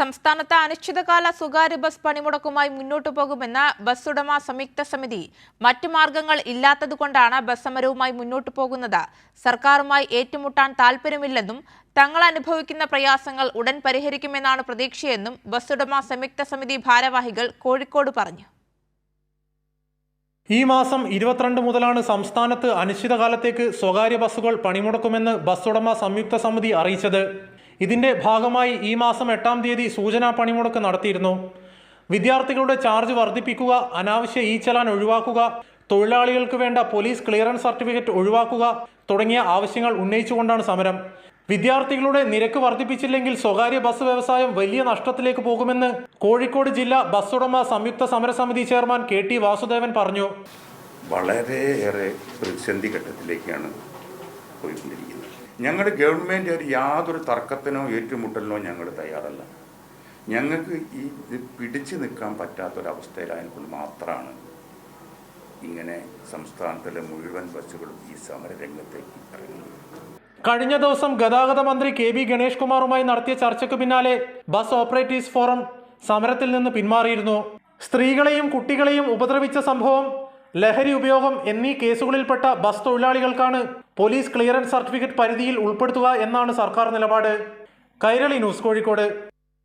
സംസ്ഥാനത്ത് അനിശ്ചിതകാല സ്വകാര്യ ബസ് പണിമുടക്കുമായി മുന്നോട്ടു പോകുമെന്ന് ബസ് ഉടമ സംയുക്ത സമിതി. മറ്റ് മാർഗങ്ങൾ ഇല്ലാത്തതുകൊണ്ടാണ് ബസ് സമരവുമായി മുന്നോട്ടു പോകുന്നത്. സർക്കാരുമായി ഏറ്റുമുട്ടാൻ താൽപ്പര്യമില്ലെന്നും തങ്ങൾ അനുഭവിക്കുന്ന പ്രയാസങ്ങൾ ഉടൻ പരിഹരിക്കുമെന്നാണ് പ്രതീക്ഷയെന്നും ബസ് ഉടമ സംയുക്ത സമിതി ഭാരവാഹികൾ കോഴിക്കോട് പറഞ്ഞു. ഈ മാസം ഇരുപത്തിരണ്ട് മുതലാണ് സംസ്ഥാനത്ത് അനിശ്ചിതകാലത്തേക്ക് സ്വകാര്യ ബസ്സുകൾ പണിമുടക്കുമെന്ന് ബസ് ഉടമ സംയുക്ത സമിതി അറിയിച്ചത്. ഇതിന്റെ ഭാഗമായി ഈ മാസം എട്ടാം തീയതി സൂചനാ പണിമുടക്ക് നടത്തിയിരുന്നു. വിദ്യാർത്ഥികളുടെ ചാർജ് വർദ്ധിപ്പിക്കുക അനാവശ്യ ഈ ചലാൻ ഒഴിവാക്കുക തൊഴിലാളികൾക്ക് വേണ്ട പോലീസ് ക്ലിയറൻസ് സർട്ടിഫിക്കറ്റ് ഒഴിവാക്കുക തുടങ്ങിയ ആവശ്യങ്ങൾ ഉന്നയിച്ചുകൊണ്ടാണ് സമരം. വിദ്യാർത്ഥികളുടെ നിരക്ക് വർദ്ധിപ്പിച്ചില്ലെങ്കിൽ സ്വകാര്യ ബസ് വ്യവസായം വലിയ നഷ്ടത്തിലേക്ക് പോകുമെന്ന് കോഴിക്കോട് ജില്ലാ ബസ് ഉടമ സംയുക്ത സമരസമിതി ചെയർമാൻ കെ ടി വാസുദേവൻ പറഞ്ഞു. വളരെയേറെ പ്രതിസന്ധി ഘട്ടത്തിലേക്കാണ് പോയിക്കൊണ്ടിരിക്കുന്നത്. ഞങ്ങളുടെ ഗവൺമെന്റ് ഒരു യാതൊരു തർക്കത്തിനോ ഏറ്റുമുട്ടലിനോ ഞങ്ങൾ തയ്യാറല്ല. ഞങ്ങൾക്ക് ഈ ഇത് പിടിച്ചു നിൽക്കാൻ പറ്റാത്തൊരവസ്ഥയിലായതുകൊണ്ട് മാത്രമാണ് ഇങ്ങനെ സംസ്ഥാനത്തിലെ മുഴുവൻ ബസ്സുകളും ഈ സമരരംഗത്തേക്ക് ഇറങ്ങുന്നത്. കഴിഞ്ഞ ദിവസം ഗതാഗത മന്ത്രി കെ ബി ഗണേഷ് കുമാറുമായി നടത്തിയ ചർച്ചയ്ക്ക് പിന്നാലെ ബസ് ഓപ്പറേറ്റീവ്സ് ഫോറം സമരത്തിൽ നിന്ന് പിന്മാറിയിരുന്നു. സ്ത്രീകളെയും കുട്ടികളെയും ഉപദ്രവിച്ച സംഭവം ലഹരി ഉപയോഗം എന്നീ കേസുകളിൽപ്പെട്ട ബസ് തൊഴിലാളികൾക്കാണ് പോലീസ് ക്ലിയറൻസ് സർട്ടിഫിക്കറ്റ് പരിധിയിൽ ഉൾപ്പെടുത്തുക എന്നാണ് സർക്കാർ നിലപാട്. കൈരളി ന്യൂസ് കോഴിക്കോട്.